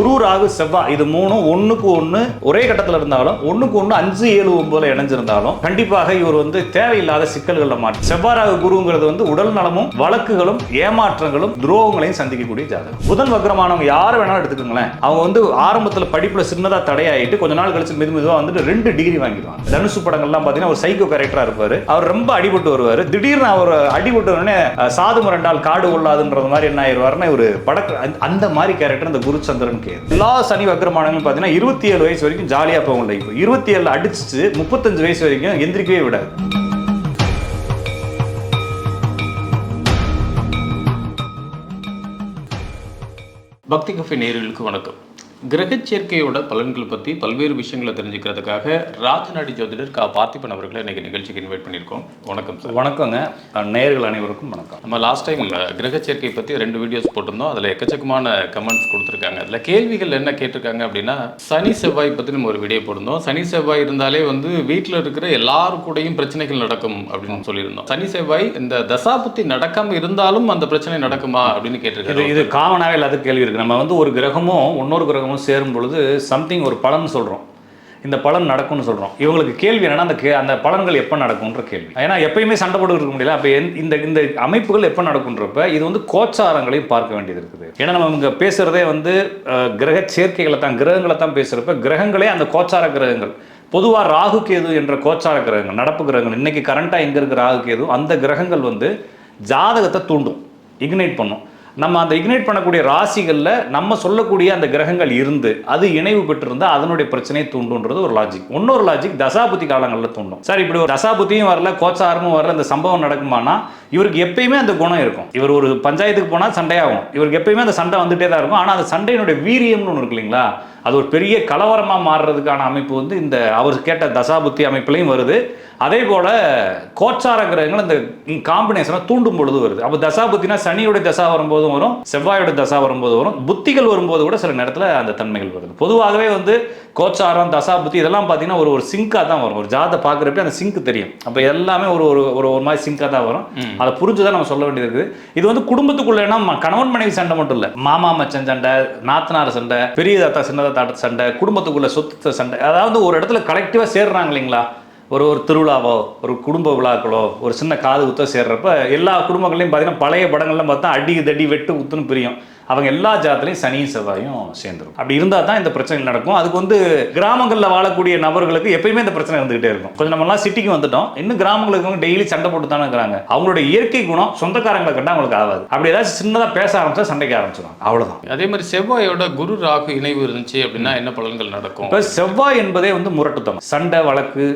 குரு ராகு செவ்வாய் இது மூணும் ஒண்ணுக்கு ஒண்ணு ஒரே கட்டத்துல இருந்தாலும் ஒண்ணுக்கு ஒண்ணு அஞ்சு ஏழு ஒன்பதுல இணைஞ்சிருந்தாலும் கண்டிப்பாக இவர் வந்து தேவையில்லாத சிக்கல்களில் மாற்றி செவ்வாய் ராகு குருங்கிறது வந்து உடல் நலமும் வழக்குகளும் ஏமாற்றங்களும் துரோகங்களையும் சந்திக்கக்கூடிய ஜாதகம். புதன் வக்ரமானவங்க யார் வேணாலும் எடுத்துக்கோங்களேன். அவங்க வந்து ஆரம்பத்துல படிப்புல சின்னதா தடையாயிட்டு கொஞ்ச நாள் கழிச்சு மெது மெதுவா வந்துட்டு ரெண்டு டிகிரி வாங்கிடுவாங்க. தனுசு படங்கள்லாம் பாத்தீங்கன்னா ஒரு சைக்கோ கேரக்டரா இருப்பாரு. அவர் ரொம்ப அடிபட்டு வருவாரு. திடீர்னு அவர் அடிபட்டு உடனே அஹ், சாது முரண்டால் காடு கொள்ளாதுன்றது மாதிரி என்ன ஆயிடுவாருன்னா ஒரு படக்கு அந்த- அந்த மாதிரி கேரக்டர் இந்த குருச்சந்திரனுக்கு கிடையாது எல்லா சனி வக்ரமானங்களும் பார்த்தீங்கன்னா இருபத்தி ஏழு வயசு வரைக்கும் ஜாலியாக போகும் லைஃப் இருபத்தி ஏழு அடிச்சிச்சு முப்பத்தஞ்சு வயசு வரைக்கும் எந்திரிக்கவே விடாது. பக்தி கஃபே நேர்களுக்கு வணக்கம். கிரகச் சேர்க்கையோட பலன்கள் பற்றி பல்வேறு விஷயங்களை தெரிஞ்சுக்கிறதுக்காக ராஜநாடி ஜோதிடர் கா பார்த்திபன் அவர்களை இன்னைக்கு நிகழ்ச்சிக்கு இன்வைட் பண்ணியிருக்கோம். வணக்கம் சார். வணக்கங்க. அஹ், நேயர்கள் அனைவருக்கும் வணக்கம். நம்ம லாஸ்ட் டைம் கிரகச் சேர்க்கை பற்றி ரெண்டு வீடியோஸ் போட்டிருந்தோம். அதில் எக்கச்சக்கமான கமெண்ட்ஸ் கொடுத்துருக்காங்க. அதில் கேள்விகள் என்ன கேட்டிருக்காங்க அப்படின்னா சனி செவ்வாய் பற்றி நம்ம ஒரு வீடியோ போட்டிருந்தோம். சனி செவ்வாய் இருந்தாலே வந்து வீட்டில் இருக்கிற எல்லாரு கூடயும் பிரச்சனைகள் நடக்கும் அப்படின்னு சொல்லியிருந்தோம். சனி செவ்வாய் இந்த தசாபுத்தி நடக்காம இருந்தாலும் அந்த பிரச்சனை நடக்குமா அப்படின்னு கேட்டிருக்காரு இது காமனாகவே எல்லாத்துக்கும் கேள்வி இருக்கு. நம்ம வந்து ஒரு கிரகமும் இன்னொரு கிரகமும் சேரும் பொழுது சம்திங் ஒரு பலன் சொல்றோம். இந்த பலன் நடக்கும்னு சொல்றோம். இவங்களுக்கு கேள்வி என்னன்னா அந்த கே- அந்த பலன்கள் எப்போ நடக்கும்ன்ற கேள்வி. ஏன்னா எப்பயுமே சண்டை போட்டு இருக்க முடியல. அப்போ இந்த இந்த அமைப்புகள் எப்போ நடக்கும்ன்றப்ப இது வந்து கோச்சாரங்களையும் பார்க்க வேண்டியது இருக்குது. ஏன்னா நம்ம இங்கே பேசுறதே வந்து கிரக சேர்க்கைகளை தான் கிரகங்களை தான் பேசுகிறப்ப கிரகங்களே அந்த கோச்சார கிரகங்கள். பொதுவாக ராகு கேது என்ற கோச்சார கிரகங்கள் நடப்பு கிரகங்கள். இன்னைக்கு கரண்ட்டாக எங்கே இருக்கிற ராகு கேது? அந்த கிரகங்கள் வந்து ஜாதகத்தை தூண்டும். இக்னைட் பண்ணும். நம்ம அந்த இக்னைட் பண்ணக்கூடிய ராசிகளில் நம்ம சொல்லக்கூடிய அந்த கிரகங்கள் இருந்து அது இணைவு பெற்றிருந்தால் அதனுடைய பிரச்சனையை தூண்டுன்றது ஒரு லாஜிக் இன்னொரு லாஜிக் தசாபுத்தி காலங்களில் தூண்டும். சார் இப்படி ஒரு தசாபுத்தியும் வரல கோச்சாரமும் வரல இந்த சம்பவம் நடக்குமானா இவருக்கு எப்பயுமே அந்த குணம் இருக்கும். இவர் ஒரு பஞ்சாயத்துக்கு போனால் சண்டையாகும். இவருக்கு எப்பயுமே அந்த சண்டை வந்துட்டே தான் இருக்கும். ஆனால் அந்த சண்டையினுடைய வீரியம்னு ஒன்று இருக்கு இல்லைங்களா? அது ஒரு பெரிய கலவரமாக மாறுறதுக்கான அமைப்பு வந்து இந்த அவர் கேட்ட தசாபுத்தி அமைப்புலையும் வருது. அதே போல கோச்சார கிரகங்கள் இந்த காம்பினேஷனை தூண்டும் பொழுது வருது. அப்போ தசாபுத்தினா சனியோட தசா வரும்போதும் வரும் செவ்வாயோட தசா வரும்போது வரும். புத்திகள் வரும்போது கூட சில நேரத்தில் அந்த தன்மைகள் வருது. பொதுவாகவே வந்து கோச்சாரம் தசாபுத்தி இதெல்லாம் பார்த்தீங்கன்னா ஒரு ஒரு சிங்காக தான் வரும். ஒரு ஜாதை பார்க்குறப்ப அந்த சிங்க் தெரியும். அப்போ எல்லாமே ஒரு ஒரு ஒரு ஒரு மாதிரி சிங்காக தான் வரும். அதை புரிஞ்சு தான் நம்ம சொல்ல வேண்டியது இருக்குது. இது வந்து குடும்பத்துக்குள்ளேனா கணவன் மனைவி சண்டை மட்டும் இல்லை. மாமா மச்சன் சண்டை நாத்தனார் சண்டை பெரிய தாத்தா சின்ன தாட்ட சண்டை குடும்பத்துக்குள்ள சொத்து சண்டை. அதாவது ஒரு இடத்துல கலெக்டிவாக சேர்றாங்க இல்லைங்களா? ஒரு ஒரு திருவிழாவோ ஒரு குடும்ப விழாக்களோ ஒரு சின்ன காது குத்தோ சேர்றப்ப எல்லா குடும்பங்களையும் பார்த்தீங்கன்னா பழைய படங்கள்லாம் பார்த்தா அடி தடி வெட்டு குத்துன்னு பிரியும். அவங்க எல்லா ஜாத்திலையும் சனியும் செவ்வாயும் சேர்ந்துரும். அப்படி இருந்தால் தான் இந்த பிரச்சனை நடக்கும். அதுக்கு வந்து கிராமங்களில் வாழக்கூடிய நபர்களுக்கு எப்பயுமே இந்த பிரச்சனை இருந்துகிட்டே இருக்கும். கொஞ்சம் நம்மலாம் சிட்டிக்கு வந்துட்டோம். இன்னும் கிராமங்களுக்கு டெய்லி சண்டை போட்டு தானே இருக்கிறாங்க அவங்களுடைய இயற்கை குணம் சொந்தக்காரங்களை கண்டா அவங்களுக்கு ஆகாது. அப்படி ஏதாச்சும் சின்னதாக பேச ஆரம்பிச்சா சண்டைக்கு ஆரம்பிச்சிடும் அவ்வளவுதான். அதே மாதிரி செவ்வாயோட குரு ராகு இணைவு இருந்துச்சு அப்படின்னா என்ன பலன்கள் நடக்கும்? இப்போ செவ்வாய் என்பதே வந்து முரட்டுத்தனம். சண்டை வழக்கு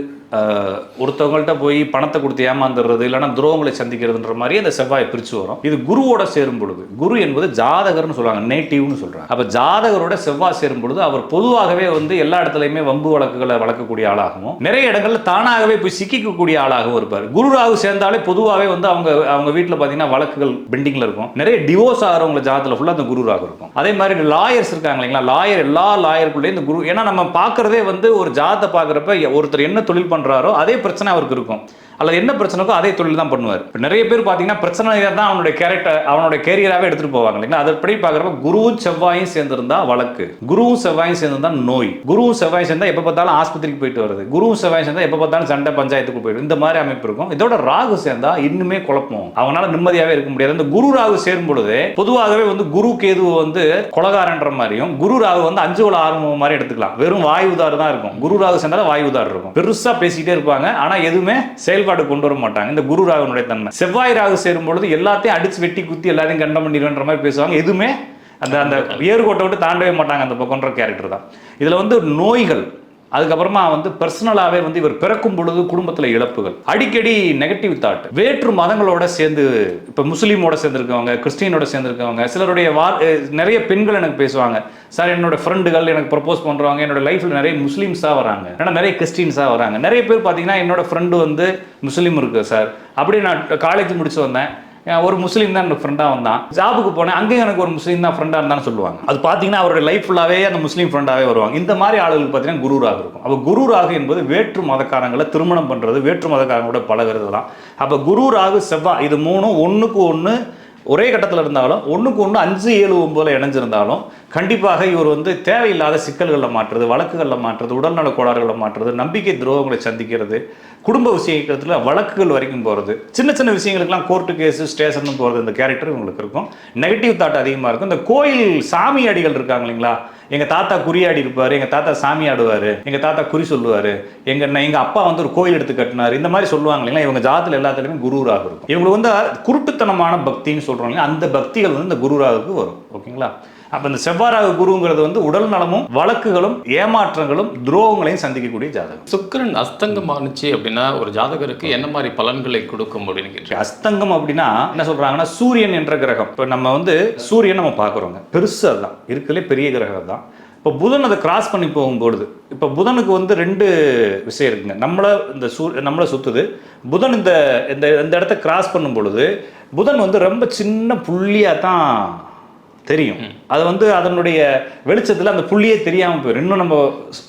ஒருத்தவங்கள்ட்ட போய் பணத்தை கொடுத்து ஏமாந்துடுறது இல்லைன்னா துரோகங்களை சந்திக்கிறதுன்ற மாதிரி அந்த செவ்வாய் பிரித்து வரும். இது குருவோட சேரும் பொழுது. குரு என்பது ஜாதகர்னு சொல்கிறாங்க நேட்டிவ்னு சொல்கிறாங்க அப்போ ஜாதகரோட செவ்வாய் சேரும் பொழுது அவர் பொதுவாகவே வந்து எல்லா இடத்துலையுமே வம்பு வழக்குகளை வளர்க்கக்கூடிய ஆளாகவும் நிறைய இடங்களில் தானாகவே போய் சிக்கிக்கக்கூடிய ஆளாகவும் இருப்பார். குரு ராகு சேர்ந்தாலே பொதுவாகவே வந்து அவங்க அவங்க வீட்டில் பார்த்தீங்கன்னா வழக்குகள் பெண்டிங்கில் இருக்கும். நிறைய டிவோர்ஸ் ஆகிறவங்க ஜாதத்தில் ஃபுல்லாக அந்த குரு ராகு இருக்கும். அதே மாதிரி லாயர்ஸ் இருக்காங்க இல்லைங்களா லாயர் எல்லா லாயருக்குள்ளேயும் இந்த குரு ஏன்னா நம்ம பார்க்கறதே வந்து ஒரு ஜாதத்தை பார்க்குறப்ப ஒருத்தர் என்ன தொழில் பண்ணுறாரோ அதே பிரச்சனை அவருக்கு இருக்கும். அல்லது என்ன பிரச்சனைக்கோ அதே தொழில் தான் பண்ணுவார். இப்போ நிறைய பேர் பார்த்தீங்கன்னா பிரச்சனை தான் அவனுடைய கேரக்டர் அவனுடைய கேரியராகவே எடுத்துகிட்டு போவாங்க இல்லைங்களா? அதப்படி பார்க்குறப்ப குருவும் செவ்வாயும் சேர்ந்திருந்தா வழக்கு. குருவும் செவ்வாயும் சேர்ந்திருந்தா நோய். குருவும் செவ்வாயும் சேர்ந்தா எப்போ பார்த்தாலும் ஆஸ்பத்திரிக்கு போயிட்டு வருது குருவும் செவ்வாயும் சேர்ந்தா எப்போ பார்த்தாலும் சண்டை பஞ்சாயத்துக்கு போயிடும் இந்த மாதிரி அமைப்பு இருக்கும். இதோட ராகு சேர்ந்தா இன்னுமே குழப்பம். அவனால் நிம்மதியாகவே இருக்க முடியாது. இந்த குரு ராகு சேரும் பொழுது பொதுவாகவே வந்து குரு கேது வந்து கொலகாரன்ற மாதிரியும் குரு ராகு வந்து அஞ்சு குல ஆரம்பம் மாதிரி எடுத்துக்கலாம். வெறும் வாயுதார் தான் இருக்கும். குரு ராகு சேர்ந்தாலும் வாயு இருக்கும். பெருசாக பேசிக்கிட்டே இருப்பாங்க. ஆனால் எதுவுமே செயல் செயல்பாடு கொண்டு வர மாட்டாங்க. இந்த குரு ராகுனுடைய தன்மை. செவ்வாய் ராகு சேரும் பொழுது எல்லாத்தையும் அடிச்சு வெட்டி குத்தி எல்லாத்தையும் கண்டம் பண்ணிடுன்ற மாதிரி பேசுவாங்க. எதுவுமே அந்த அந்த ஏறுகோட்டை விட்டு தாண்டவே மாட்டாங்க அந்த பக்கம்ன்ற கேரக்டர் தான். இதுல வந்து நோய்கள் அதுக்கப்புறமா வந்து பர்சனலாகவே வந்து இவர் பிறக்கும் பொழுது குடும்பத்தில் இழப்புகள். அடிக்கடி நெகட்டிவ் தாட் வேற்று மதங்களோட சேர்ந்து இப்போ முஸ்லீமோட சேர்ந்துருக்கவங்க கிறிஸ்டியனோட சேர்ந்துருக்கவங்க சிலருடைய வா நிறைய பெண்கள் எனக்கு பேசுவாங்க. சார் என்னோட ஃப்ரெண்டுகள் எனக்கு ப்ரப்போஸ் பண்ணுறவங்க என்னோட லைஃப்பில் நிறைய முஸ்லீம்ஸாக வராங்க. ஏன்னா நிறைய கிறிஸ்டின்ஸாக வராங்க. நிறைய பேர் பார்த்தீங்கன்னா என்னோட ஃப்ரெண்டு வந்து முஸ்லீம் இருக்கு சார். அப்படி நான் காலேஜ் முடிச்சு வந்தேன் ஒரு முஸ்லீம் தான் எனக்கு ஃப்ரெண்டாக வந்தான். ஜாபுக்கு போனேன் அங்கேயும் எனக்கு ஒரு முஸ்லீம் தான் ஃப்ரெண்டாக இருந்தான்னு சொல்லுவாங்க. அது பார்த்தீங்கன்னா அவருடைய லைஃப் ஃபுல்லாகவே அந்த முஸ்லீம் ஃப்ரெண்டாகவே வருவாங்க. இந்த மாதிரி ஆளுகளுக்கு பார்த்தீங்கன்னா குரு ராகு இருக்கும். அப்போ குரு ராகு என்பது வேற்று மதக்காரங்களை திருமணம் பண்ணுறது வேற்று மதக்காரங்களோட பழகுறதுலாம் அப்போ குரு ராகு செவ்வாய் இது மூணும் ஒன்றுக்கு ஒன்று ஒரே கட்டத்தில் இருந்தாலும் ஒன்றுக்கு ஒன்று அஞ்சு ஏழு ஒம்பதில் இணைஞ்சிருந்தாலும் கண்டிப்பாக இவர் வந்து தேவையில்லாத சிக்கல்களில் மாற்றுறது வழக்குகளில் மாற்றுறது உடல்நல கோளாறுகளை மாற்றுறது நம்பிக்கை துரோகங்களை சந்திக்கிறது குடும்ப விஷயத்தில் வழக்குகள் வரைக்கும் போகிறது சின்ன சின்ன விஷயங்களுக்கெல்லாம் கோர்ட்டு கேஸு ஸ்டேஷன் போகிறது இந்த கேரக்டர் இவங்களுக்கு இருக்கும். நெகட்டிவ் தாட் அதிகமாக இருக்கும். இந்த கோயில் சாமி அடிகள் இருக்காங்க இல்லைங்களா? எங்கள் தாத்தா குறியாடி இருப்பார் எங்கள் தாத்தா சாமி ஆடுவார் எங்கள் தாத்தா குறி சொல்லுவார் எங்கள் எங்கள் அப்பா வந்து ஒரு கோயில் எடுத்து கட்டினார் இந்த மாதிரி சொல்லுவாங்க இல்லைங்களா? இவங்க ஜாதத்தில் எல்லாத்துலேயுமே குருராக இருக்கும். இவங்களுக்கு வந்து குருட்டுத்தனமான பக்தின்னு சொல்கிறாங்க அந்த பக்திகள் வந்து இந்த குருராகுக்கு வரும். ஓகேங்களா? அப்போ இந்த செவ்வாறாக குருங்கிறது வந்து உடல் நலமும் வழக்குகளும் ஏமாற்றங்களும் துரோகங்களையும் சந்திக்கக்கூடிய ஜாதகம். சுக்கிரன் அஸ்தங்கமானுச்சு அப்படின்னா ஒரு ஜாதகருக்கு என்ன மாதிரி பலன்களை கொடுக்கும் அப்படின்னு கேட்டேன் அஸ்தங்கம் அப்படின்னா என்ன சொல்றாங்கன்னா சூரியன் என்ற கிரகம். இப்போ நம்ம வந்து சூரியன் நம்ம பார்க்குறோங்க. பெருசு அதுதான். இருக்கிறதுலே பெரிய கிரகம் தான் இப்போ புதன் அதை கிராஸ் பண்ணி போகும்பொழுது இப்போ புதனுக்கு வந்து ரெண்டு விஷயம் இருக்குங்க. நம்மளை இந்த சூ நம்மளை சுற்றுது புதன் இந்த இந்த இந்த இடத்த கிராஸ் பண்ணும் பொழுது புதன் வந்து ரொம்ப சின்ன புள்ளியாக தான் தெரியும். அது வந்து அதனுடைய வெளிச்சத்தில் அந்த புள்ளியே தெரியாமல் போயிடும் இன்னும் நம்ம